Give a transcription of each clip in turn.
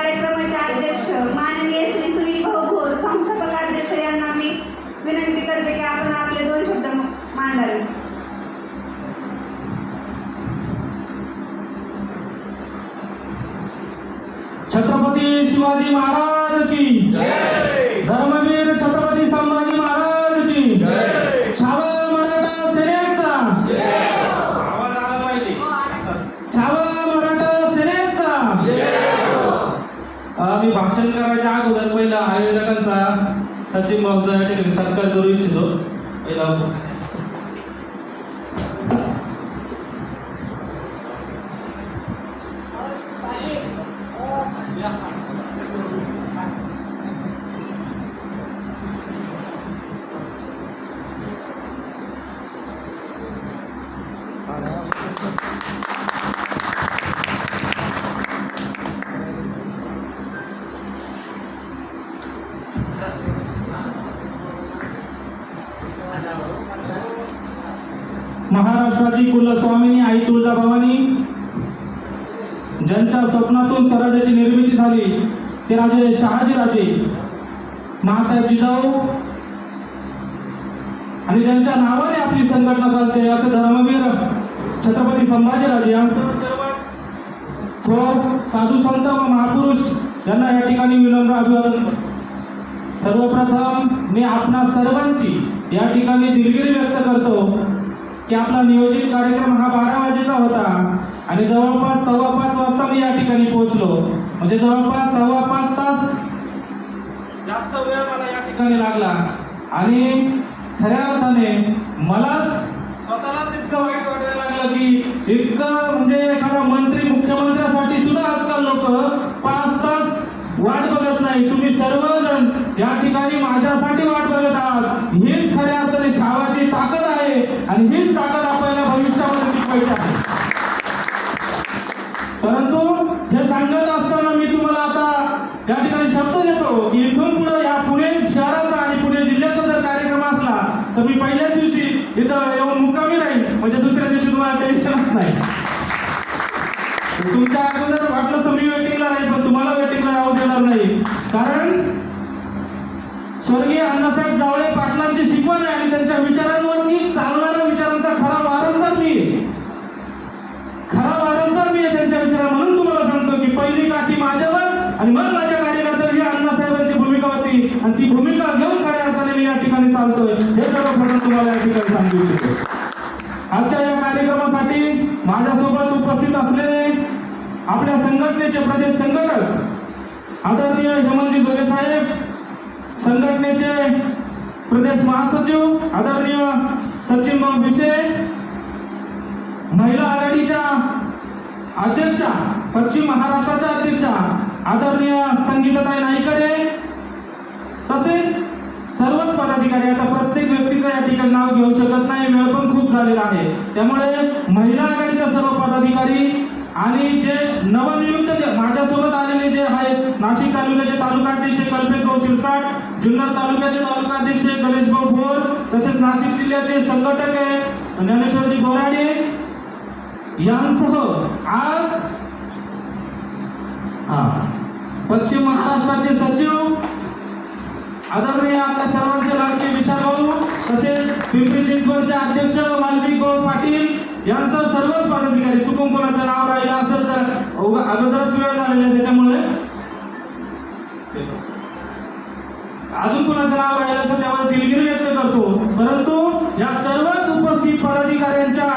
कार्यक्रमाचे अध्यक्ष माननीय श्री सुनील भाऊ भोर संस्थापक अध्यक्ष यांना मी विनंती करते की आपण आपले दोन शब्द मांडावे. छत्रपती शिवाजी महाराज की करायच्या अगोदर पहिला आयोजकांचा सचिन भाऊचा या ठिकाणी सत्कार करू इच्छितो कुलस्वामिनी आई तुळजाभवानी ज्यांच्या स्वप्नातून स्वराज्याची निर्मिती झाली ते राजे शहाजी राजे महासाहेब जिजाऊ आणि ज्यांच्या नावाने आपली संघटना चालते असे धर्मवीर छत्रपती संभाजीराजे राजे थोर साधू संत व महापुरुष यांना या ठिकाणी विनम्र अभिवादन. सर्वप्रथम मी आपणा सर्वांची या ठिकाणी दिलगिरी व्यक्त करतो. की आपला नियोजित कार्यक्रम हा बारा वाजेचा होता. आणि जवळपास सव्वा पाच वाजता मी या ठिकाणी पोहोचलो. म्हणजे जवळपास सव्वा पाच तास जास्त वेळ मला या ठिकाणी लागला. आणि खऱ्या अर्थाने मलाच स्वतःलाच इतकं वाईट वाटायला लागलं की इतकं म्हणजे एखादा मंत्री मुख्यमंत्र्यासाठी सुद्धा आजकाल लोक पाच तास वाट बघत नाही. तुम्ही सर्वजण या ठिकाणी माझ्यासाठी वाट बघत आहात हीच खऱ्या अर्थाने छावाची ताकद आहे आणि हीच ताकद आपल्याला भविष्यामध्ये टिकवायची आहे. परंतु हे सांगत असताना मी तुम्हाला आता या ठिकाणी शब्द देतो की इथून पुढे या पुणे शहराचा आणि पुणे जिल्ह्याचा जर कार्यक्रम असला तर मी पहिल्याच दिवशी इथं येऊन मुक्कामी राहील म्हणजे दुसऱ्या दिवशी तुम्हाला टेन्शनच नाही. तुमच्या अगोदर वाटलं तर मी वेटिंगला नाही पण तुम्हाला वेटिंगला राहू देणार नाही. कारण स्वर्गीय अण्णासाहेब जावळे पाटलांची संघटनेचे प्रदेश संघटक आदरणीय हेमंतजी जोगे साहेब संघटनेचे प्रदेश महासचिव आदरणीय सचिन भाऊ भिसे महिला आघाडीच्या अध्यक्षा पश्चिम महाराष्ट्राच्या अध्यक्षा आदरणीय संगीतताई नाईकरे तसेच सर्वच पदाधिकारी आता प्रत्येक व्यक्तीचं या ठिकाणी नाव घेऊ शकत नाही वेळ पण खूप झालेला आहे. त्यामुळे महिला आघाडीच्या सर्व पदाधिकारी आणि जे नवनियुक्त जे माझ्यासोबत आलेले जे आहेत नाशिक तालुक्याचे तालुकाध्यक्ष कल्पेशभाऊ शिरसाट जुन्नर तालुक्याचे तालुकाध्यक्ष गणेशभाऊ भोर तसेच नाशिक जिल्ह्याचे संघटक आहे ज्ञानेश्वरजी बोराडे यांसह आज हा पश्चिम महाराष्ट्राचे सचिव आदरणीय आपल्या सर्वांचे लाडके विशाल भाऊ तसेच पिंपरी चिंचवडचे अध्यक्ष मालविक भाऊ पाटील यांसह सर्वच पदाधिकारी चुकून कोणाचं नाव राहिलं असेल तर अगोदरच वेळ झालेला आहे त्याच्यामुळे. अजून कुणाचं नाव राहिलं असेल त्यावर दिलगिरी व्यक्त करतो. परंतु या सर्वच उपस्थित पदाधिकाऱ्यांच्या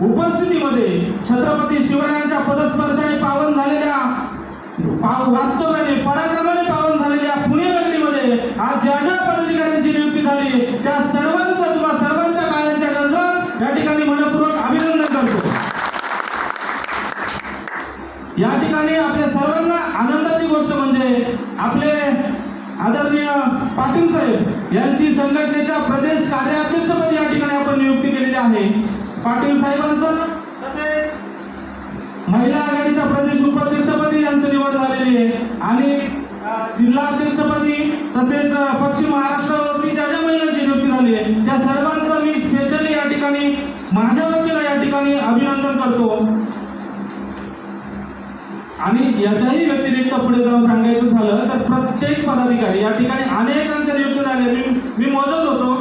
उपस्थितीमध्ये छत्रपती शिवरायांच्या पदस्पर्शाने पावन झालेल्या वास्तव्याने पराक्रमाने पावन झालेल्या पुणे नगरीमध्ये आज ज्या ज्या पदाधिकाऱ्यांची नियुक्ती झाली त्या सर्व तुम्हा सर्वांच्या काळांच्या गजरात या ठिकाणी मनपूर्वक अभिनंदन करतो या ठिकाणी आपल्या सर्वांना आनंदाची गोष्ट म्हणजे आपले आदरणीय पाटील साहेब यांची संघटनेच्या प्रदेश कार्याध्यक्षपदी या ठिकाणी आपण नियुक्ती केलेली आहे. पाटील साहेबांचं तसेच महिला आघाडीच्या प्रदेश उपाध्यक्षपदी यांची निवड झालेली आहे. आणि जिल्हा अध्यक्षपदी तसेच पश्चिम महाराष्ट्रावरती ज्या ज्या महिलांची नियुक्ती झाली आहे त्या सर्वांचं मी स्पेशली या ठिकाणी माझ्या वतीनं या ठिकाणी अभिनंदन करतो. आणि याच्याही व्यतिरिक्त पुढे जाऊन सांगायचं झालं तर प्रत्येक पदाधिकारी या ठिकाणी अनेकांच्या नियुक्त झाल्या मी मी मोजत होतो.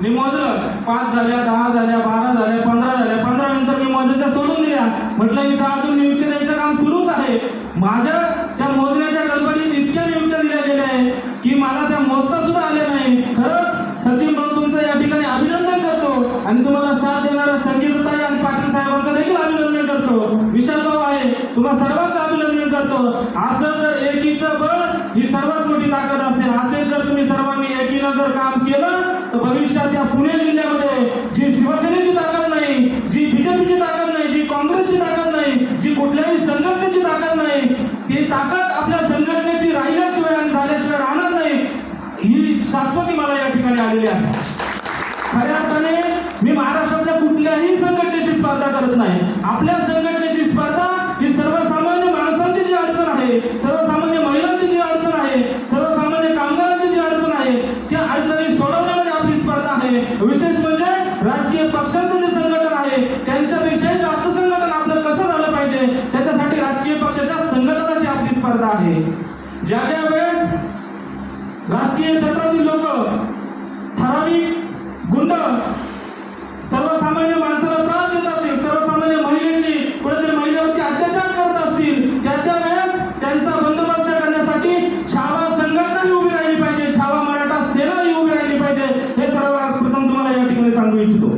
मी मोजलं. पाच झाल्या दहा झाल्या बारा झाल्या पंधरा झाल्या. पंधरा नंतर मी मोजायच्या सोडून दिल्या. म्हटलं इथं अजून नियुक्ती द्यायचं काम सुरूच आहे. माझ्या त्या मोजण्याच्या कल्पनेत इतक्या नियुक्त्या दिल्या गेल्या आहे की मला त्या मोजता सुद्धा आल्या नाही खरंच सचिन भाऊ तुमचं या ठिकाणी अभिनंदन करतो आणि तुम्हाला साथ देणाऱ्या संगीतताई आणि पाटील साहेबांचं देखील अभिनंदन करतो विशाल भाऊ आहे तुम्हा सर्वांचं अभिनंदन करतो असं जर एकीचं बळ ही सर्वात मोठी ताकद असेल असेच जर तुम्ही सर्वांनी एकीनं जर काम केलं तर भविष्यात या पुणे जिल्ह्यामध्ये जी शिवसेनेची ताकद नाही जी बीजेपीची ताकद नाही जी काँग्रेसची ताकद नाही जी कुठल्याही संघटनेची ताकद नाही ती ताकद आपल्या संघटनेची राहिल्याशिवाय आणि झाल्याशिवाय राहणार नाही ही शाश्वती मला या ठिकाणी आलेली आहे खऱ्या अर्थाने मी महाराष्ट्रातल्या कुठल्याही संघटनेशी स्पर्धा करत नाही आपल्या संघटनेची स्पर्धा ही सर्वसामान्य माणसांची जी अडचण आहे सर्वसामान्य महिलांची जी अडचण आहे सर्वसामान्य कामगारांची जी अडचण आहे त्या अडचणी सोडवण्यामध्ये आपली स्पर्धा आहे विशेष म्हणजे राजकीय पक्षांचं जे संघटन आहे त्यांच्यापेक्षा जास्त संघटन आपलं कसं झालं पाहिजे त्याच्यासाठी राजकीय पक्षाच्या संघटनाशी आपली स्पर्धा आहे. ज्या ज्या वेळेस राजकीय क्षेत्रातील लोक ठराविक गुंड सर्वसामान्य माणसाला त्रास देत असतील सर्वसामान्य महिलेची कुठेतरी महिलेवरती अत्याचार करत असतील त्या त्या वेळेस त्यांचा बंदोबस्त करण्यासाठी छावा संघटना ही उभी राहिली पाहिजे छावा मराठा सेना ही उभी राहिली पाहिजे हे सर्वात प्रथम तुम्हाला या ठिकाणी सांगू इच्छितो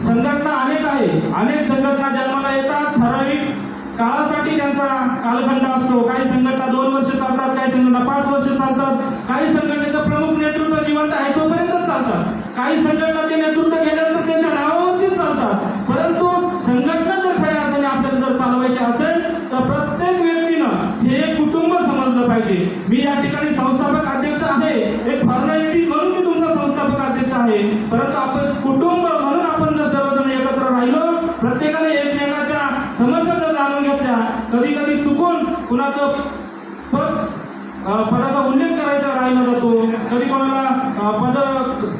संघटना अनेक आहे अनेक संघटना जन्माला येतात ठराविक काळासाठी त्यांचा कालखंड असतो. काही संघटना दोन वर्ष चालतात काही संघटना पाच वर्ष चालतात. काही संघटनेचं प्रमुख नेतृत्व जिवंत आहे तोपर्यंतच चालतात. काही संघटना ते नेतृत्व केल्यानंतर त्यांच्या नावावरतीच चालतात. परंतु संघटना जर खऱ्या अर्थाने आपल्याला जर चालवायची असेल तर प्रत्येक व्यक्तीनं हे एक कुटुंब समजलं पाहिजे. मी या ठिकाणी संस्थापक अध्यक्ष आहे. एक फॉर्मॅलिटी म्हणून मी तुमचा संस्थापक अध्यक्ष आहे. परंतु आपण कुटुंब म्हणून आपण जर सर्वजण एकत्र राहिलो प्रत्येकाने एकमेक समस्या जर जाणून घेतल्या कधी कधी चुकून कुणाचं पद पदाचा उल्लेख करायचा राहिला जातो. कधी कोणाला पद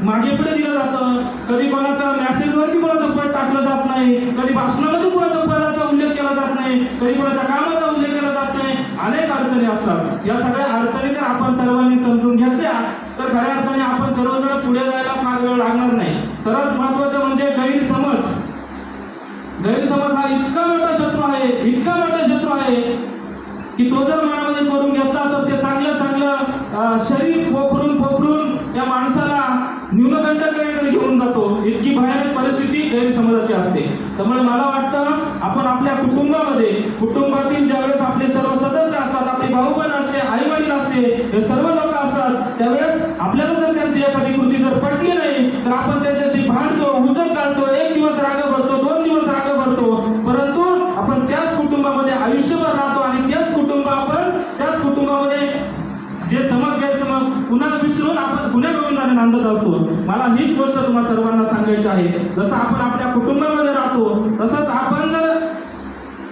मागे पुढे दिलं जातं. कधी कोणाचा मेसेजवरती कोणाचं पद टाकलं जात नाही. कधी भाषणामध्ये कोणाचा पदाचा उल्लेख केला जात नाही. कधी कोणाच्या कामाचा उल्लेख केला जात नाही. अनेक अडचणी असतात. या सगळ्या अडचणी जर आपण सर्वांनी समजून घेतल्या तर खऱ्या अर्थाने आपण सर्वजण पुढे जायला फार वेळ लागणार नाही. सर्वात महत्वाचं म्हणजे गैरसमज. गैरसमज हा इतका मोठा शत्रू आहे इतका मोठा शत्रू आहे की तो जर मनामध्ये करून घेतला तर ते चांगलं चांगलं शरीर पोखरून पोखरून त्या माणसाला न्यूनगंडाकडे घेऊन जातो. इतकी भयानक परिस्थिती गैरसमजाची असते. त्यामुळे मला वाटतं आपण आपल्या कुटुंबामध्ये कुटुंबातील ज्यावेळेस आपले सर्व सदस्य असतात आपली भाऊ बहीण असते आई वडील असते हे सर्व लोक विसरून आपण पुन्हा गोविंदाने नांदत असतो. मला हीच गोष्ट तुम्हा सर्वांना सांगायची आहे. जसं आपण आपल्या कुटुंबामध्ये राहतो तसंच आपण जर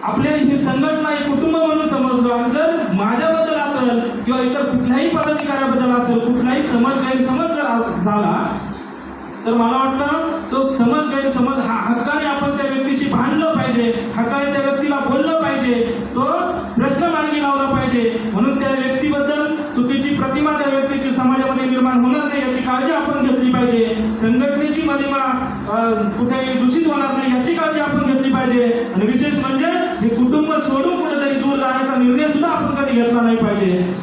आपल्या ही संघटना ही कुटुंब म्हणून समजलो आणि जर माझ्याबद्दल असेल किंवा इतर कुठल्याही पदाधिकाऱ्याबद्दल असेल कुठलाही समज गैरसमज जर झाला तर मला वाटतं तो समज गैरसमज हा हक्काने आपण त्या व्यक्तीशी भांडलं पाहिजे हक्काने त्या व्यक्तीला बोललं पाहिजे तो प्रश्न मार्गी लावला पाहिजे. म्हणून त्या व्यक्तीबद्दल चुकीची प्रतिमा त्या व्यक्तीची समाजामध्ये निर्माण होणार नाही याची काळजी आपण घेतली पाहिजे. संघटनेची मनिमा कुठेही दूषित होणार नाही याची काळजी आपण घेतली पाहिजे. आणि विशेष म्हणजे हे कुटुंब सोडून कुठेतरी दूर जाण्याचा निर्णय सुद्धा आपण कधी घेतला नाही पाहिजे.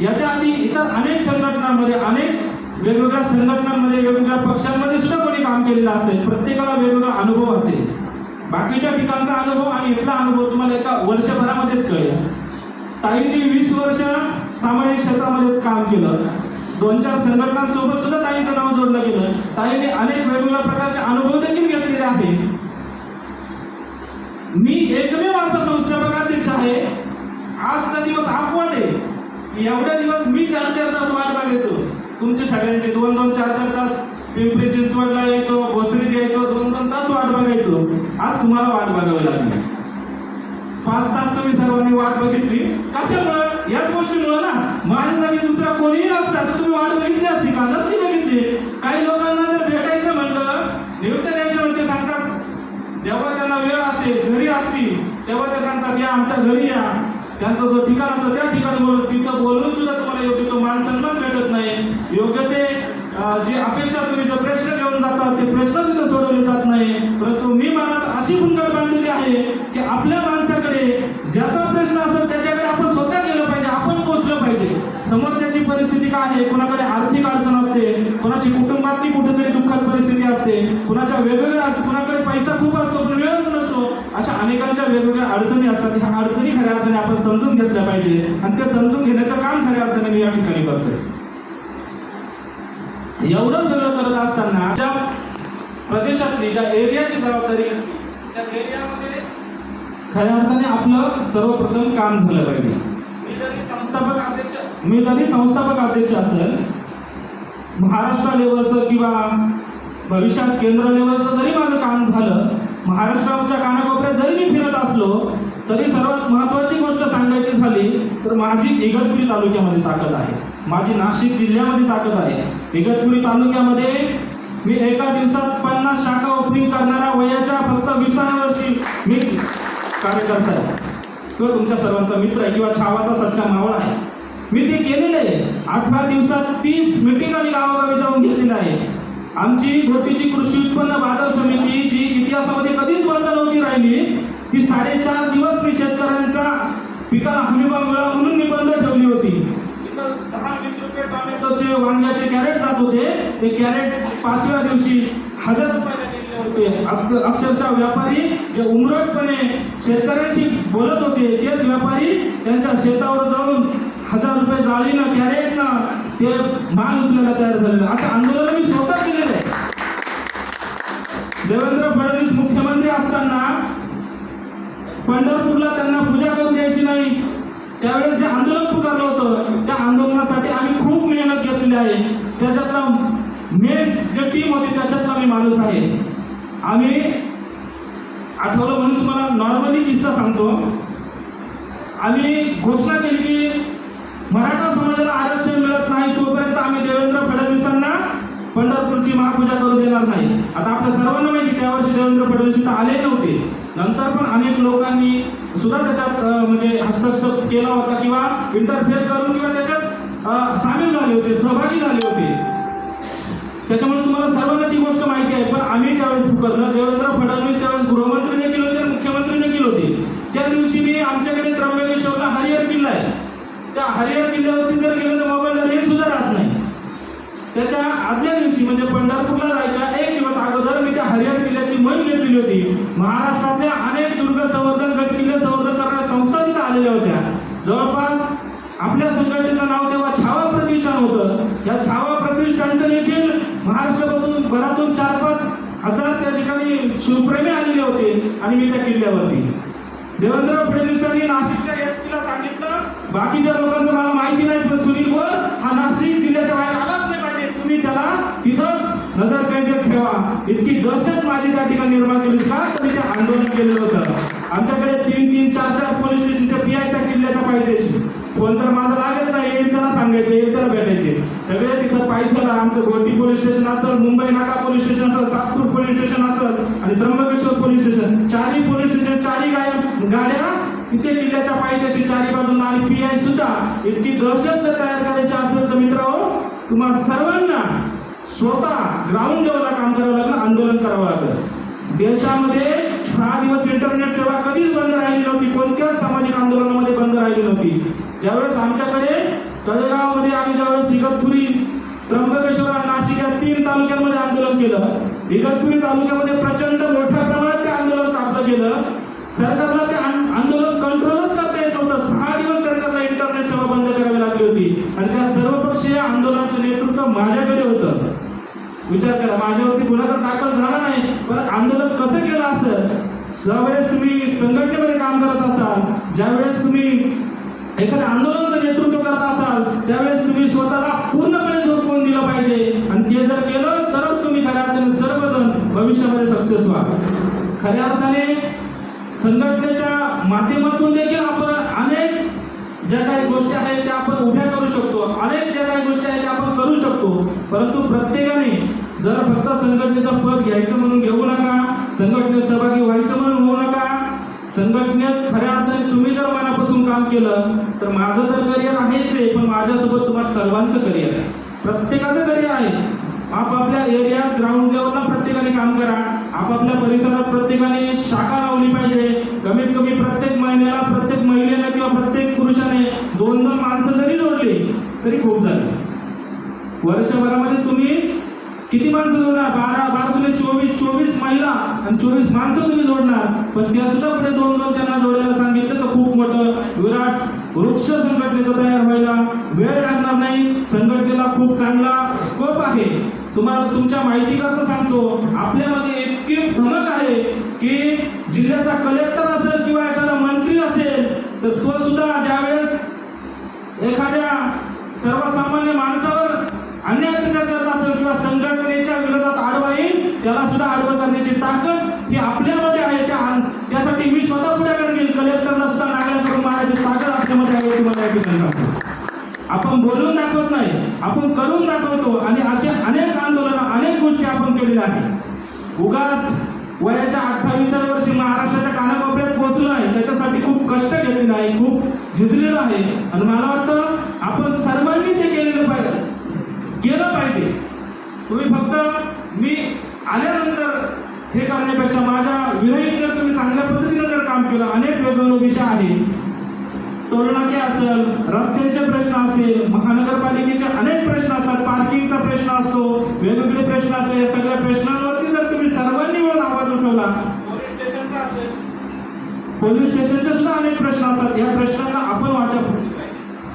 याच्या आधी इतर अनेक संघटनांमध्ये अनेक वेगवेगळ्या संघटनांमध्ये वेगवेगळ्या पक्षांमध्ये सुद्धा कोणी काम केलेलं असेल. प्रत्येकाला वेगवेगळा अनुभव असेल. बाकीच्या ठिकाणचा अनुभव आणि इथला अनुभव तुम्हाला एका वर्षभरामध्येच कळेल. ताईंनी वीस वर्ष सामाजिक क्षेत्रामध्ये काम केलं. दोन चार संघटनांसोबत सुद्धा ताईंचं नाव जोडलं गेलं. ताईंनी अनेक वेगवेगळ्या प्रकारचे अनुभव देखील घेतलेले आहेत. मी एकमेव असा संस्थापक अध्यक्ष आहे. आजचा दिवस अपवाद आहे. की एवढ्या दिवस मी चार चार तास वाट बघायचो तुमचे सगळ्यांचे दोन दोन चार चार तास पिंपरी चिंचवडला यायचो भोसरीत यायचो दोन दोन तास वाट बघायचो. आज तुम्हाला वाट बघावी लागली. पाच तास तुम्ही सर्वांनी वाट बघितली. कशामुळं? याच गोष्टीमुळं ना माझ्या जागी दुसरा कोणीही असता तर तुम्ही वाट बघितली असती का? नसती बघितली. काही लोकांना जर भेटायचं म्हणलं नियुक्त द्यायचं म्हणते सांगतात. जेव्हा त्यांना वेळ असेल घरी असतील तेव्हा ते सांगतात या आमच्या घरी या. त्यांचं जो ठिकाण असतं त्या ठिकाणी बोलत तिथं बोलून सुद्धा तुम्हाला योग्य तो मान सन्मान भेटत नाही. योग्य ते जी अपेक्षा तुम्ही जो प्रश्न घेऊन जातात ते प्रश्न तिथं सोडवले जात नाही. परंतु मी मनात अशी भूमिका बांधलेली आहे की आपल्या परिस्थिती काय आहे कोणाकडे आर्थिक अडचण असते कोणाची कुटुंबातली कुठेतरी दुःखद परिस्थिती असते कुणाच्या वेगवेगळ्या कुणाकडे पैसा खूप असतो पण वेळच नसतो अशा अनेकांच्या वेगवेगळ्या अडचणी असतात. ह्या अडचणी खऱ्या अर्थाने आपण समजून घेतल्या पाहिजे. आणि ते समजून घेण्याचं काम खऱ्या अर्थाने मी या ठिकाणी करतोय. एवढं सगळं करत असताना ज्या प्रदेशातली ज्या एरियाची जबाबदारी त्या एरियामध्ये खऱ्या अर्थाने आपलं सर्वप्रथम काम झालं पाहिजे. संस्थापक अध्यक्ष मी जरी संस्थापक अध्यक्ष असेल महाराष्ट्र लेवलचं किंवा भविष्यात केंद्र लेवलचं जरी माझं काम झालं महाराष्ट्राच्या कानाकोपऱ्यात जरी मी फिरत असलो तरी सर्वात महत्त्वाची गोष्ट सांगायची झाली तर माझी इगतपुरी तालुक्यामध्ये ताकद आहे. माझी नाशिक जिल्ह्यामध्ये ताकद आहे. इगतपुरी तालुक्यामध्ये मी एका दिवसात पन्नास शाखा ओपनिंग करणारा वयाच्या फक्त विसाव्या वर्षी मी कार्यकर्ता आहे. किंवा तुमच्या सर्वांचा मित्र आहे किंवा छावाचा सच्चा मावळ आहे. मी ते केलेलं आहे. अठरा दिवसात तीस मिटिंग आम्ही गावोगावी जाऊन घेतलेलं आहे आमची घोटीची कृषी उत्पन्न बाजार समिती जी इतिहासामध्ये कधीच बंद नव्हती राहिली ती साडेचार दिवस मी शेतकऱ्यांचा पिकाला हमीभाव मिळावा म्हणून मी बंद ठेवली होती. दहा वीस रुपये टोमॅटोचे वांग्याचे कॅरेट जात होते. ते कॅरेट पाचव्या दिवशी हजार रुपयाला होते. अक्षरशः व्यापारी जे उमरटपणे शेतकऱ्यांशी बोलत होते तेच व्यापारी त्यांच्या शेतावर जाऊन हजार रुपये जाळीनं कॅरेटनं ते माल उचलायला तयार झालेलं. असं आंदोलन मी स्वतः केलेलं आहे. देवेंद्र फडणवीस मुख्यमंत्री असताना पंढरपूरला त्यांना पूजा करून द्यायची नाही. त्यावेळेस जे आंदोलन पुकारलं होतं त्या आंदोलनासाठी आम्ही खूप मेहनत घेतलेली आहे. त्याच्यातला मेन जे टीम होती त्याच्यातला मी माणूस आहे. आम्ही आठवलं म्हणून तुम्हाला नॉर्मली किस्सा सांगतो. आम्ही घोषणा केली की मराठा समाजाला आरक्षण मिळत नाही तोपर्यंत आम्ही देवेंद्र फडणवीसांना पंढरपूरची महापूजा करू देणार नाही. आता आपल्या सर्वांना माहिती त्यावर्षी देवेंद्र फडणवीस इथं आले नव्हते. नंतर पण अनेक लोकांनी सुद्धा त्याच्यात म्हणजे हस्तक्षेप केला होता किंवा इंटरफेअर करून किंवा त्याच्यात सामील झाले होते सहभागी झाले होते. त्याच्यामुळे तुम्हाला सर्वांना ती गोष्ट माहिती आहे पण आम्ही त्यावेळेस पुकारलं देवेंद्र फडणवीस त्यावेळेस गृहमंत्री देखील होते आणि मुख्यमंत्री देखील होते त्या दिवशी मी आमच्याकडे त्र्यंबकेश्वरला हरिहर किल्ला आहे त्या हरिहर किल्ल्यावरती जर गेलं तर मोबाईलला रेंज सुद्धा राहत नाही. त्याच्या आदल्या दिवशी म्हणजे पंढरपूरला जायच्या एक दिवस अगोदर मी त्या हरिहर किल्ल्याची मन घेतलेली होती. महाराष्ट्रातल्या अनेक दुर्ग संवर्धन गट किल्ले संवर्धन करणाऱ्या संस्था तिथे आलेल्या होत्या. जवळपास आपल्या संघटनेचं नाव तेव्हा छावा प्रतिष्ठान होतं. या छावा प्रतिष्ठानचं देखील महाराष्ट्रापासून भरातून चार पाच हजार त्या ठिकाणी शिवप्रेमी आलेले होते आणि मी त्या किल्ल्यावरती. देवेंद्र फडणवीसांनी नाशिकच्या एस पीला सांगितलं बाकीच्या लोकांचं मला माहिती नाही पण सुनील बोर हा नाशिक जिल्ह्याच्या बाहेर आलाच नाही पाहिजे. तुम्ही त्याला तिथंच नजर कैदेत ठेवा. इतकी दहशत माझी त्या ठिकाणी निर्माण केली. का तर मी आंदोलन केलेलं होतं? आमच्याकडे तीन तीन चार चार पोलीस स्टेशनचे पी आय त्या किल्ल्याच्या पायथ्याशी. फोन तर माझा लागत नाही येईल त्याला सांगायचे येईल त्याला भेटायचे. सगळे तिथं पायथ्याला आमचं गोटी पोलीस स्टेशन असतं मुंबई नाका पोलीस स्टेशन असतं सातपूर पोलीस स्टेशन असतं आणि त्र्यंबकेश्वर पोलीस स्टेशन. चारही पोलीस स्टेशन चारही गाय गाड्या त्याच्या पायथ्याशी चारी बाजूला आणि पी आय सुद्धा इतकी दहशत जर तयार करायची असेल तर मित्रांनो तुम्हा सर्वांना स्वतः ग्राउंड लेवलला काम करावं लागलं आंदोलन करावं लागलं. देशामध्ये सहा दिवस इंटरनेट सेवा कधीच बंद राहिली नव्हती कोणत्याच सामाजिक आंदोलनामध्ये बंद राहिली नव्हती. ज्यावेळेस आमच्याकडे तळेगावमध्ये आम्ही ज्यावेळेस इगतपुरी त्र्यंबकेश्वर आणि नाशिक या तीन तालुक्यांमध्ये आंदोलन केलं इगतपुरी तालुक्यामध्ये प्रचंड मोठ्या प्रमाणात ते आंदोलन तापलं गेलं. सरकारला ते आंदोलन कंट्रोलच करता येत नव्हतं. सहा दिवस सरकारला इंटरनेट सेवा बंद करावी लागली होती. आणि त्या सर्वपक्षीय आंदोलनाचं नेतृत्व माझ्याकडे होतं. विचार करा माझ्यावरती गुन्हा तर दाखल झाला नाही पण आंदोलन कसं केलं असं? ज्यावेळेस तुम्ही संघटनेमध्ये काम करत असाल ज्यावेळेस तुम्ही एखाद्या आंदोलनाचं नेतृत्व करत असाल त्यावेळेस तुम्ही स्वतःला पूर्णपणे झोपवून दिलं पाहिजे. आणि ते जर केलं तरच तुम्ही खऱ्या अर्थाने सर्वजण भविष्यामध्ये सक्सेस व्हा खऱ्या अर्थाने संघटनेच्या माध्यमातून देखील आपण अनेक ज्या काही गोष्टी आहेत त्या आपण उभ्या करू शकतो. अनेक ज्या काही गोष्टी आहेत त्या आपण करू शकतो. परंतु प्रत्येकाने जर फक्त संघटनेचं पद घ्यायचं म्हणून घेऊ नका संघटनेत सहभागी व्हायचं म्हणून होऊ नका संघटनेत खऱ्या अर्थाने तुम्ही जर मनापासून काम केलं तर माझं तर करिअर आहेच आहे पण माझ्यासोबत तुम्हा सर्वांचं करिअर आहे. प्रत्येकाचं करिअर आहे. आपापल्या एरियात ग्राउंड लेवलला प्रत्येकाने काम करा. आपापल्या परिसरात प्रत्येकाने शाखा लावली पाहिजे. कमीत कमी प्रत्येक महिन्याला प्रत्येक महिलेला किंवा प्रत्येक पुरुषाने दोन दोन माणसं जरी जोडली तरी खूप झाली. वर्षभरामध्ये तुम्ही किती माणसं जोडणार? बारा बारा तुम्ही चोवीस चोवीस महिला आणि चोवीस माणसं तुम्ही जोडणार. पण त्या सुद्धा पुढे दोन दोन त्यांना जोडायला सांगितलं तर खूप मोठं विराट वृक्ष संघटनेचं तयार व्हायला वेळ लागणार नाही. संघटनेला खूप चांगला स्कोप आहे. तुम्हाला तुमच्या माहितीकरता सांगतो? आपल्यामध्ये इतकी धमक आहे की जिल्ह्याचा कलेक्टर असेल किंवा एखादा मंत्री असेल तर तो सुद्धा ज्यावेळेस एखाद्या सर्वसामान्य माणसावर अन्याय अत्याचार करत असेल किंवा संघटनेच्या विरोधात आडवा येईल त्याला सुद्धा आडवं करण्याची ताकद ही आपल्यामध्ये आहे. त्या त्यासाठी मी स्वतः पुढाकार घेईल कलेक्टरला सुद्धा नागल्या करून मारायची ताकद आपल्यामध्ये आहे तुम्हाला आपण बोलून दाखवत नाही. आपण करून दाखवतो. आणि असे अनेक गोष्टी आपण केलेल्या आहेत उगाच वयाच्या अठ्ठावीसाव्या वर्षी महाराष्ट्राच्या कानाकोपऱ्यात पोहोचलो आहे. त्याच्यासाठी खूप कष्ट घेतलेलं आहे खूप झिजलेलं आहे. आणि मला वाटतं आपण सर्वांनी ते केलेलं पाहिजे. केलं पाहिजे. तुम्ही फक्त मी आल्यानंतर हे करण्यापेक्षा माझ्या विरहित जर तुम्ही चांगल्या पद्धतीने जर काम केलं अनेक वेगवेगळे विषय आहेत. टोलनाके असेल रस्त्यांचे प्रश्न असेल महानगरपालिकेचे अनेक प्रश्न असतात पार्किंगचा प्रश्न असतो वेगवेगळे प्रश्न असतात या सगळ्या प्रश्नांवरती जर तुम्ही सर्वांनी मिळून आवाज उठवला पोलीस स्टेशनचा असेल. पोलीस स्टेशनचे सुद्धा अनेक प्रश्न असतात या प्रश्नांना आपण वाचा पाहिजे.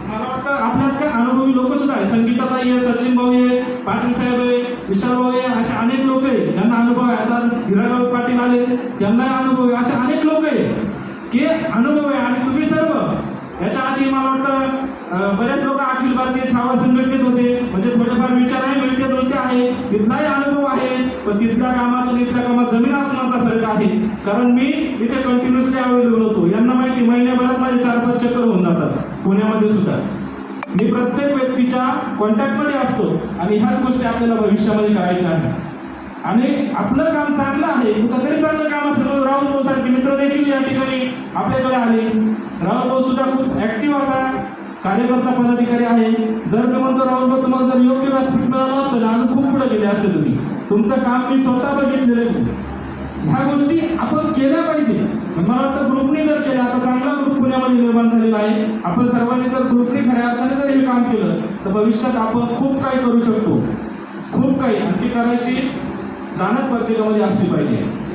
मला वाटतं आपल्यात काय अनुभवी लोक सुद्धा आहे संगीताताई आहे सचिन भाऊ आहे पाटील साहेब आहे विशाल भाऊ आहे असे अनेक लोक आहे ज्यांना अनुभव आहे. आता हिराराव पाटील आले त्यांनाही अनुभव आहे. असे अनेक लोक आहे की अनुभव आहे. आणि तुम्ही सर्व याच्या आधी मला वाटतं बरेच लोक अखिल भारतीय छावा संघटनेत होते. म्हणजे थोडेफार विचारही मिळते जुळते आहे. तिथलाही अनुभव आहे. पण तिथल्या कामात आणि इथल्या कामात जमीन आसमानचा फरक आहे. कारण मी इथे कंटिन्युअसली अवेलेबल होतो. यांना माहिती महिन्याभरात माझे चार पाच चक्कर होऊन जातात. पुण्यामध्ये सुद्धा. मी प्रत्येक व्यक्तीच्या कॉन्टॅक्टमध्ये असतो. आणि ह्याच गोष्टी आपल्याला भविष्यामध्ये करायच्या आहेत. आणि आपलं काम चांगलं आहे. कुठंतरी चांगलं काम असेल राहुल भाऊ सारखे मित्र देखील या ठिकाणी आपल्याकडे आले. राहुल भाऊ सुद्धा खूप ऍक्टिव्ह असा कार्यकर्ता पदाधिकारी आहे. जर मी म्हणतो राहुल भाऊ तुम्हाला जर योग्य व्यासपीठ मिळालं असतं आणि खूप पुढे गेले असते तुम्ही तुमचं काम मी स्वतः बघितलेलं ह्या गोष्टी आपण केल्या पाहिजे. मला वाटतं ग्रुपने जर केल्या आता चांगला ग्रुप पुण्यामध्ये निर्माण झालेला आहे. आपण सर्वांनी जर ग्रुपने खऱ्या अर्थाने जर हे काम केलं तर भविष्यात आपण खूप काही करू शकतो. खूप काही. आणि ती करायची दानत प्रत्येकामध्ये असली पाहिजे.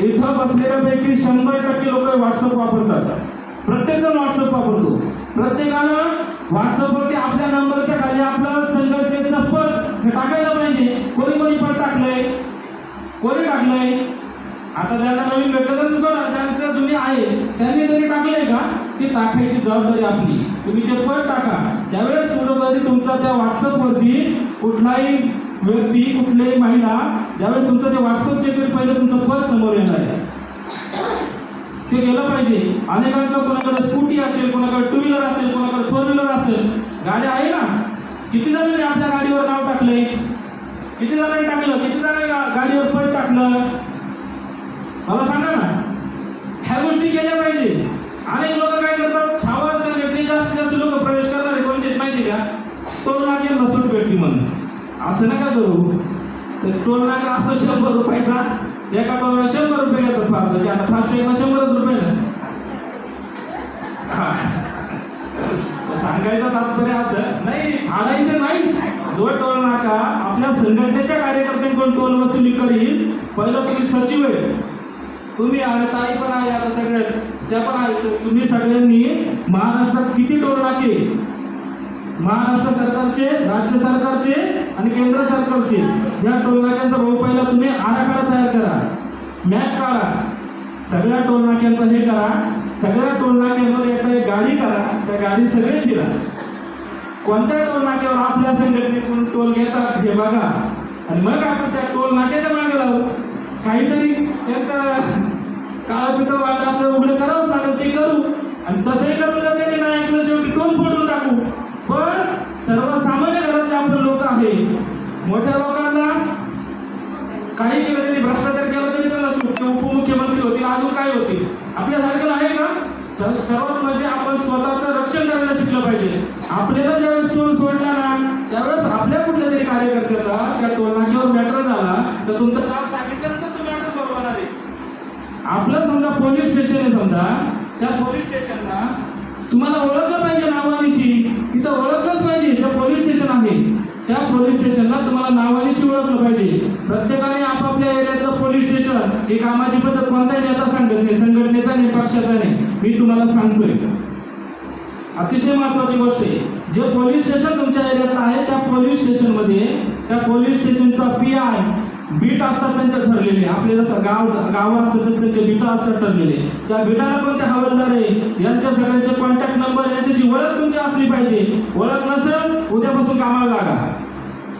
इथं बसलेल्यापैकी शंभर टक्के लोक व्हॉट्सअप वापरतात. प्रत्येक जण व्हॉट्सअप वापरतो. प्रत्येकानं व्हॉट्सअपवरती आपल्या नंबरच्या खाली आपलं संघटनेचं पद हे टाकायला पाहिजे. कोणी कोणी पद टाकलंय? कोणी टाकलंय? आता ज्यांना नवीन भेटलं त्यांचं सोडा ज्यांचं जुने आहे त्यांनी तरी टाकलंय का? ती टाकायची जबाबदारी आपली. तुम्ही ते पद टाका त्यावेळेस कुठंतरी तुमचा त्या व्हॉट्सअपवरती कुठलाही म्हणजे व्यक्ती कुठल्याही महिला ज्यावेळेस तुमचं ते व्हॉट्सअप चेक करेल पहिले तुमचं पद समोर येणार आहे. ते गेलं पाहिजे. अनेकांना कोणाकडे स्कूटी असेल कोणाकडे टू व्हीलर असेल कोणाकडे फोर व्हीलर असेल गाड्या आहे ना? किती जणांनी आपल्या गाडीवर नाव टाकले किती जणांनी टाकलं? किती जणांनी गाडीवर पद टाकलं? मला सांगा ना. ह्या गोष्टी केल्या पाहिजे. अनेक लोक काय करतात? छावा असेल जास्तीत जास्त लोक प्रवेश करणारे कोणते माहिती का? तो नाक्यांना नसून भेटली म्हणून. असं नका करू. तर टोल नाका असतो शंभर रुपयाचा. एका टोलला शंभर रुपये घेतात फार की आता फास्टॅगला शंभरच रुपये ना. हा. सांगायचं तात्पर्य असं नाही फाडायचं नाही. जो टोल नाका आपल्या संघटनेच्या कार्यकर्त्यांकडून टोल वसुली करील पहिलं तुम्ही सचिव आहे. तुम्ही आणि ताई पण आहे आता सगळ्यात त्या पण आहेत. तुम्ही सगळ्यांनी महाराष्ट्रात किती टोल नाके? महाराष्ट्र सरकारचे राज्य सरकारचे आणि केंद्र सरकारचे. या टोलनाक्यांचा भाऊ पहिला तुम्ही आराखडा तयार करा. मॅप काढा. सगळ्या टोलनाक्यांचं हे करा. सगळ्या टोल याचा एक गाडी करा. त्या गाडी सगळे फिरा. कोणत्या टोलनाक्यावर आपल्या संघटनेतून टोल घेतात हे बघा. आणि मग आपण त्या टोलनाक्याच्या मागे लावू काहीतरी त्यांचा काळं वाट आपलं उघडं करावं लागेल ते करू. आणि तसंही करू जाते नाही ऐकलं शेवटी टोल फोडून टाकू? पण सर्वसामान्य घरातले आपण लोक आहे मोठ्या लोकांना काही केलं तरी भ्रष्टाचार केला तरी त्यांना सुटते उपमुख्यमंत्री होती अजून काय होते? आपल्यासारखं आहे का? सर्वात म्हणजे आपण स्वतःचं रक्षण करायला शिकलं पाहिजे. आपल्याला ज्यावेळेस टोल सोडला ना त्यावेळेस आपल्या कुठल्या तरी कार्यकर्त्याचा त्या टोलनाक्यावर मॅटर झाला तर तुमचं काम सांगितल्यानंतर आहे. आपलं समजा पोलीस स्टेशन आहे समजा. त्या पोलीस स्टेशनला तुम्हाला तिथं ओळखलंच पाहिजे जे पोलीस स्टेशन आहे. त्या पोलीस स्टेशनला तुम्हाला नावानिशी ओळखलं पाहिजे. प्रत्येकाने आपापल्या एरियातलं पोलीस स्टेशन ही कामाची पद्धत कोणताही नेता सांगत नाही संघटनेचा नाही पक्षाचा नाही. मी तुम्हाला सांगतोय. अतिशय महत्वाची गोष्ट आहे. जे पोलीस स्टेशन तुमच्या एरियात आहे त्या पोलीस स्टेशनमध्ये त्या पोलीस स्टेशनचा पी आय बीट असतात त्यांचे ठरलेले. आपले जसं गाव गाव असतात तसं त्यांचे बीट असतात ठरलेले. त्या बीटाला कोणते हवालदार आहे? यांच्या सगळ्यांचे कॉन्टॅक्ट नंबर यांच्याशी ओळख तुमची असली पाहिजे. ओळख नसेल उद्यापासून कामाला लागा.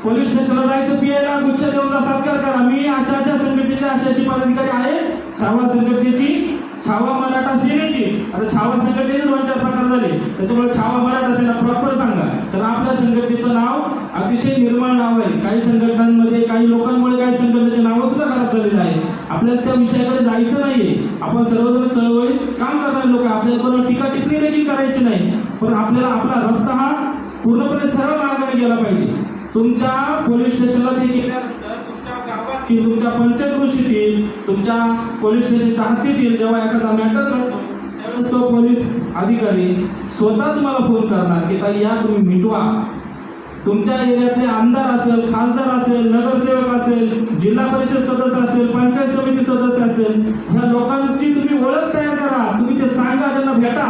पोलीस स्टेशनला जायचं पियाला गुच्छ देऊन सत्कार करा. मी अशा अशा संघटनेचे अशी अशी पदाधिकारी आहे. छावा संघटनेची छावा मराठा सेनेची. आता छावा संघटनेचे दोन चार प्रकार झाले. त्याच्यामुळे छावा मराठा सेना प्रॉपर सांगा. तर आपल्या संघटनेचं नाव अतिशय निर्मळ नाव आहे. काही संघटनांमध्ये काही लोकांमुळे काही संघटनेचे नाव सुद्धा खराब झालेले आहे आपल्याला त्या विषयाकडे जायचं नाहीये. आपण सर्वजण चळवळीत काम करणारे लोक आपल्याबरोबर आपल्याला टीका टिप्पणी देखील करायची नाही. पण आपल्याला आपला रस्ता हा पूर्णपणे सरळ मार्गाने गेला पाहिजे. तुमच्या पोलीस स्टेशनला ते गेल्यानंतर तुमच्या गावात किंवा तुमच्या पंचकृषीतील तुमच्या पोलीस स्टेशनच्या हद्दीतील जेव्हा एखादा मॅटर घडतो त्यावेळेस तो पोलीस अधिकारी स्वतः तुम्हाला फोन करणार की ताई या तुम्ही मिटवा. तुमच्या एरियातले आमदार असेल खासदार असेल नगरसेवक असेल जिल्हा परिषद सदस्य असेल पंचायत समिती सदस्य असेल ह्या लोकांची तुम्ही ओळख तयार करा. तुम्ही ते सांगा त्यांना भेटा.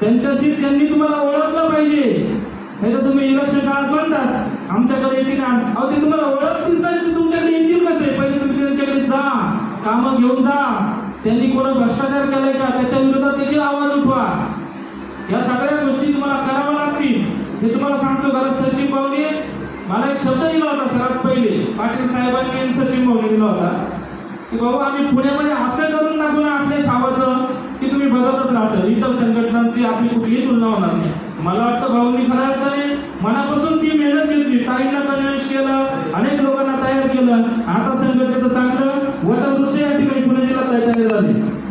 त्यांच्याशी त्यांनी तुम्हाला ओळखलं पाहिजे. नाही तर तुम्ही इलेक्शन काळात म्हणतात आमच्याकडे येतील अहो ते तुम्हाला ओळखतीच नाही ते तुमच्याकडे येतील कसे? पहिले तुम्ही त्यांच्याकडे जा कामं घेऊन जा. त्यांनी कोणा भ्रष्टाचार केलाय का? त्याच्या विरोधात देखील आवाज उठवा. या सगळ्या मी हे तुम्हाला सांगतो कारण सचिन भाऊने मला एक शब्द दिला होता सर्वात पहिले. पाटील साहेबांनी आणि सचिन भाऊने दिला होता. की बाबा आम्ही पुण्यामध्ये असं करून टाकू ना आपल्या छावाचं की तुम्ही बघतच राहसाल. इतर संघटनांची आपली कुठलीही तुलना होणार नाही. मला वाटतं भाऊंनी खऱ्या अर्थाने मनापासून ती मेहनत घेतली. ताईंना कन्व्हिन्स केलं अनेक लोकांना तयार केलं. आता संघटनेचं चांगलं वटवृक्ष या ठिकाणी पुणे जिल्ह्यात तयार झाली.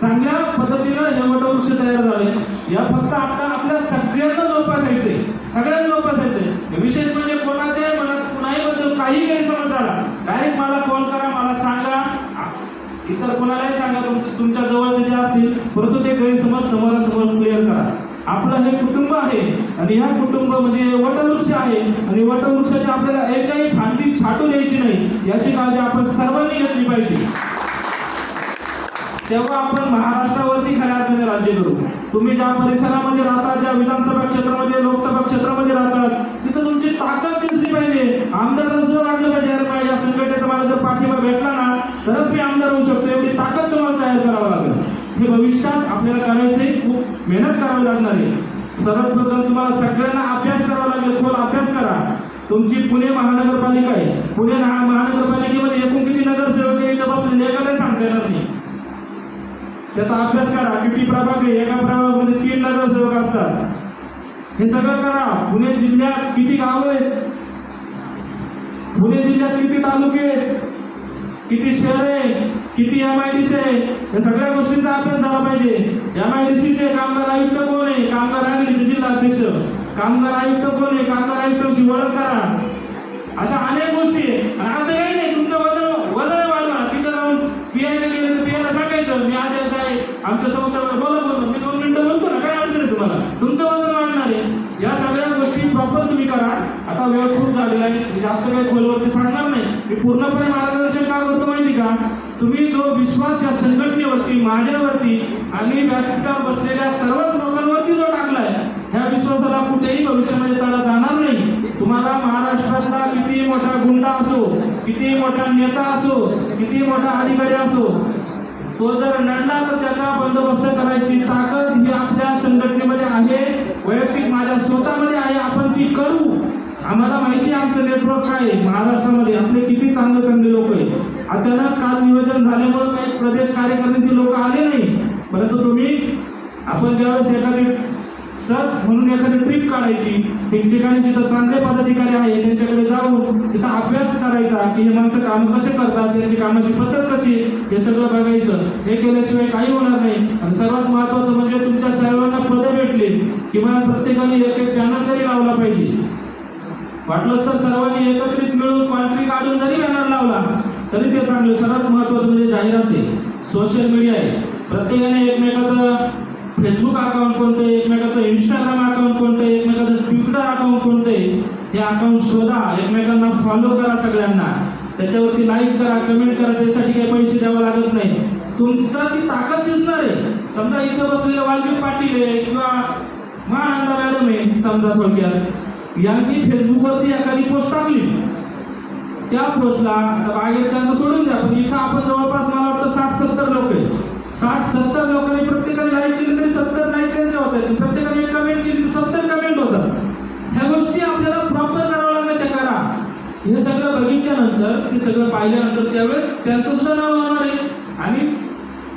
चांगल्या पद्धतीनं हे वटवृक्ष तयार झाले. या फक्त आता आपल्या सगळ्यांना जोपासायचे. सगळ्यांना जोपासायचे. विशेष म्हणजे कोणाच्या मनात कुणाही बद्दल काही गैरसमज झाला डायरेक्ट मला कॉल करा मला सांगा. इतर कोणालाही सांगा तुमच्या जवळचे जे असतील परंतु ते गैरसमज समोरासमोर क्लिअर करा. आपलं हे कुटुंब आहे आणि ह्या कुटुंब म्हणजे वटवृक्ष आहे आणि वटवृक्षाची आपल्याला एकही फांदी छाटू द्यायची नाही याची काळजी आपण सर्वांनी घेतली पाहिजे. तेव्हा आपण महाराष्ट्रावरती खऱ्या अर्थाने राज्य करू तुम्ही ज्या परिसरामध्ये राहतात ज्या विधानसभा क्षेत्रामध्ये लोकसभा क्षेत्रामध्ये राहतात तिथं तुमची ताकद दिसली पाहिजे. आमदारांना सुद्धा वाटलं पाहिजे यार माझ्या या संघटनेचा मला जर पाठिंबा भेटला ना तरच मी आमदार होऊ शकतो. एवढी ताकद तुम्हाला तयार करावं लागेल. हे भविष्यात आपल्याला करायचे खूप मेहनत करावी लागणार आहे. सर्वप्रथम तुम्हाला सगळ्यांना अभ्यास करावा लागेल. खोल अभ्यास करा. तुमची पुणे महानगरपालिका आहे. पुणे महानगरपालिकेमध्ये एकूण किती नगरसेवक आहे? इथं बसलेले एकालाही सांगता येणार नाही. त्याचा अभ्यास करा. किती प्रभाग आहे? एका प्रभागामध्ये तीन नगरसेवक असतात. हे सगळं करा. पुणे जिल्ह्यात किती गाव आहेत? पुणे जिल्ह्यात किती तालुके आहेत? किती शहर आहे किती एम आय डी सी आहे या सगळ्या गोष्टींचा अभ्यास झाला पाहिजे. एम आय डी सीचे कामगार आयुक्त कोण आहे? कामगार आघाडीचे जिल्हाध्यक्ष कामगार आयुक्त कोण आहे? कामगार आयुक्तांची ओळख करा. अशा अनेक गोष्टी आहेत. आणि असं काही नाही तुमचं वजन वजन वाढवा तिथं जाऊन पीआयला गेलं तर पीआयला सांगायचं मी अशा अशा आहे आमच्या संस्थेवर बोला बोलतो मी दोन मिनिटं बोलतो ना काय अडचण आहे तुम्हाला? तुमचं वजन वाढणार आहे. या सगळ्या गोष्टी प्रॉपर तुम्ही करा. आता वेळ खूप झालेला आहे. जास्त काही खोलवरती सांगणार नाही. मी पूर्णपणे मार्गदर्शन का करतो माहिती का? तुम्ही जो विश्वास या संघटनेवरती माझ्यावरती आणि व्यासपीठावर बसलेल्या सर्वच लोकांवरती जो टाकलाय ह्या विश्वासाला कुठेही भविष्यामध्ये तडा जाणार नाही. तुम्हाला महाराष्ट्रातला किती मोठा गुंडा असो किती मोठा नेता असो किती मोठा अधिकारी असो तो जर लढला तर त्याचा बंदोबस्त करायची ताकद ही आपल्या संघटनेमध्ये आहे. वैयक्तिक माझ्या स्वतःमध्ये आहे. आपण ती करू. आम्हाला माहिती आहे आमचं नेटवर्क काय आहे. महाराष्ट्रामध्ये आपले किती चांगले चांगले लोक आहेत. अचानक काल नियोजन झाल्यामुळे काही प्रदेश कार्यकारिणीतील लोक आले नाही. परंतु तुम्ही आपण ज्यावेळेस एखादी सहज म्हणून एखादी ट्रिप काढायची. ठिकठिकाणी जिथं चांगले पदाधिकारी आहे त्यांच्याकडे जाऊन तिथं अभ्यास करायचा की हे माणसं काम कसे करतात त्यांची कामाची पद्धत कशी आहे, हे सगळं बघायचं. हे केल्याशिवाय काही होणार नाही. आणि सर्वात महत्वाचं म्हणजे तुमच्या सर्वांना पदं भेटली किमान प्रत्येकाने एक एक बॅनर तरी लावला पाहिजे. वाटलंच तर सर्वांनी एकत्रित मिळून कॉन्ट्री काढून जरी बॅनर लावला तरी ते चांगलं. सर्वात महत्वाचं म्हणजे जाहिरात आहे. सोशल मीडिया आहे. प्रत्येकाने एकमेकाचं फेसबुक अकाउंट कोणतं आहे एकमेकाचं इंस्टाग्राम अकाउंट कोणतं आहे एकमेकाचं ट्विटर अकाउंट कोणतं आहे हे अकाउंट शोधा एकमेकांना फॉलो करा सगळ्यांना. त्याच्यावरती लाईक करा कमेंट करा त्यासाठी काही पैसे द्यावं लागत नाही. तुमचा ती ताकद दिसणार आहे. समजा इथं बसलेले वाल्मिक पाटील आहे किंवा महानंदा मॅडम आहे समजा थोडक्यात. यांनी फेसबुकवरती एखादी पोस्ट टाकली. त्या पोस्टला आता बाहेरच्या सोडून द्या पण इथं आपण जवळपास मला वाटतं साठ सत्तर लोक आहे. साठ सत्तर लोकांनी प्रत्येकाने लाईक केली तरी सत्तर लाईक त्यांच्या होत्या प्रत्येकाने एक कमेंट केली तर सत्तर कमेंट होतात. ह्या गोष्टी आपल्याला प्रॉपर करावं लागणार त्या करा. हे सगळं बघितल्यानंतर ते सगळं पाहिल्यानंतर त्यावेळेस त्यांचं सुद्धा नाव होणार आहे. आणि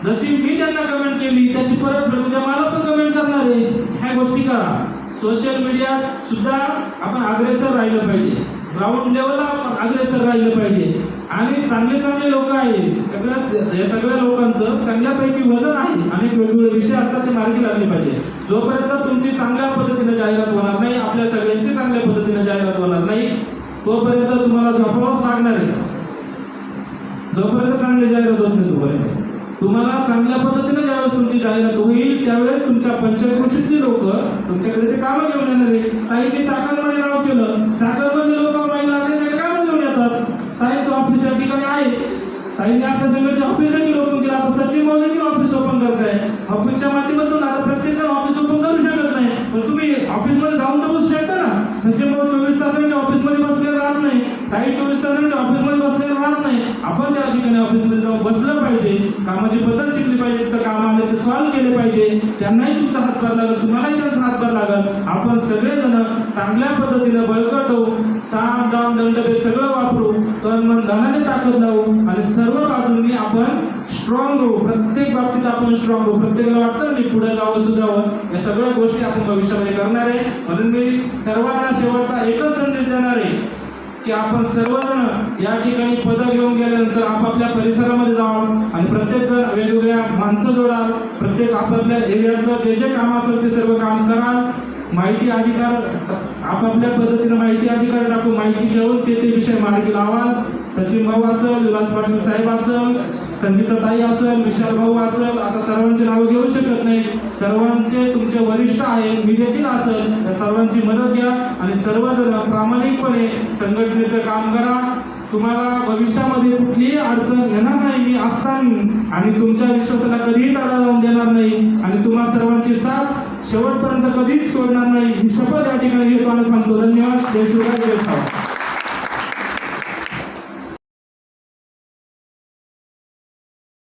जशी मी त्यांना कमेंट केली त्याची परत उद्या मला पण कमेंट करणार आहे. ह्या गोष्टी करा. सोशल मीडिया सुद्धा आपण अग्रेसर राहिलं पाहिजे. ग्राउंड लेवलला आपण अग्रेसर राहिलं पाहिजे. आणि चांगले चांगले लोक आहेत. सगळ्याच या सगळ्या लोकांचं चांगल्यापैकी वजन आहे. अनेक वेगवेगळे विषय असतात ते मार्गी लागले पाहिजे. जोपर्यंत तुमची चांगल्या पद्धतीने जाहिरात होणार नाही आपल्या सगळ्यांची चांगल्या पद्धतीने जाहिरात होणार नाही तोपर्यंत तुम्हाला झोपावंच लागणार आहे. जोपर्यंत चांगली जाहिरात होत नाही तोपर्यंत तुम्हाला चांगल्या पद्धतीने ज्यावेळेस तुमची जाहिरात होईल त्यावेळेस तुमच्या पंचकृषीतली लोक तुमच्याकडे ते कामं घेऊन येणार आहे ताईंनी चाकणमध्ये नाव केलं. चाकणमध्ये लोक महिला त्यांच्याकडे कामं घेऊन येतात ताई तो ऑफिस या ठिकाणी आहे ताईंनी आपल्या संघटनेचे ऑफिस देखील ओपन केलं. आपण सचिन भाऊ देखील ऑफिस ओपन करताय ऑफिसच्या माध्यमातून आता प्रत्येक जण ऑफिस ओपन करू शकत नाही. पण तुम्ही ऑफिसमध्ये जाऊन तर बसू शकता ना. सचिन भाऊ चोवीस तासांच्या ऑफिसमध्ये बस. काही चोवीस तास ऑफिसमध्ये बसलेलं राहत नाही. आपण त्या ठिकाणी ऑफिसमध्ये जाऊन बसलं पाहिजे. कामाची पद्धत शिकली पाहिजे. तिथं काम आले ते सॉल्व्ह केले पाहिजे. त्यांनाही तुमचा हातभार लागेल तुम्हालाही त्यांचा हातभार लागेल. आपण सगळेजण चांगल्या पद्धतीनं बळकट होऊ साम दाम दंडबे सगळं वापरू तर मन धनाने ताकद लावू आणि सर्व बाजूंनी आपण स्ट्रॉंग होऊ. प्रत्येक बाबतीत आपण स्ट्रॉंग होऊ. प्रत्येकाला वाटतं मी पुढे जावं सुधावं. या सगळ्या गोष्टी आपण भविष्यामध्ये करणार. आहे म्हणून मी सर्वांना शेवटचा एकच संदेश देणार आहे. की आपण सर्वजण या ठिकाणी पदं घेऊन गेल्यानंतर आपापल्या परिसरामध्ये जावं आणि प्रत्येक जण वेगवेगळ्या माणसं जोडाल. प्रत्येक आपापल्या एरियातलं जे जे काम असेल ते सर्व काम कराल. माहिती अधिकार आपापल्या पद्धतीनं माहिती अधिकार टाकून माहिती घेऊन ते ते विषय मार्गी लावाल. सचिन भाऊ असेल विलास पाटील साहेब असेल संगीताताई असेल विशाल भाऊ असेल आता सर्वांची नावं घेऊ शकत नाही. सर्वांचे तुमचे वरिष्ठ आहे मी देखील असेल. त्या सर्वांची मदत घ्या आणि सर्वजण प्रामाणिकपणे संघटनेचं काम करा. तुम्हाला भविष्यामध्ये कुठलीही अडचण येणार नाही. मी असताना आणि तुमच्या विश्वासाला कधीही तडा लावून देणार नाही. आणि तुम्हा सर्वांची साथ शेवटपर्यंत कधीच सोडणार नाही. ही शपथ या ठिकाणी घेतो आणि थांबतो. धन्यवाद. जय शिवराय जय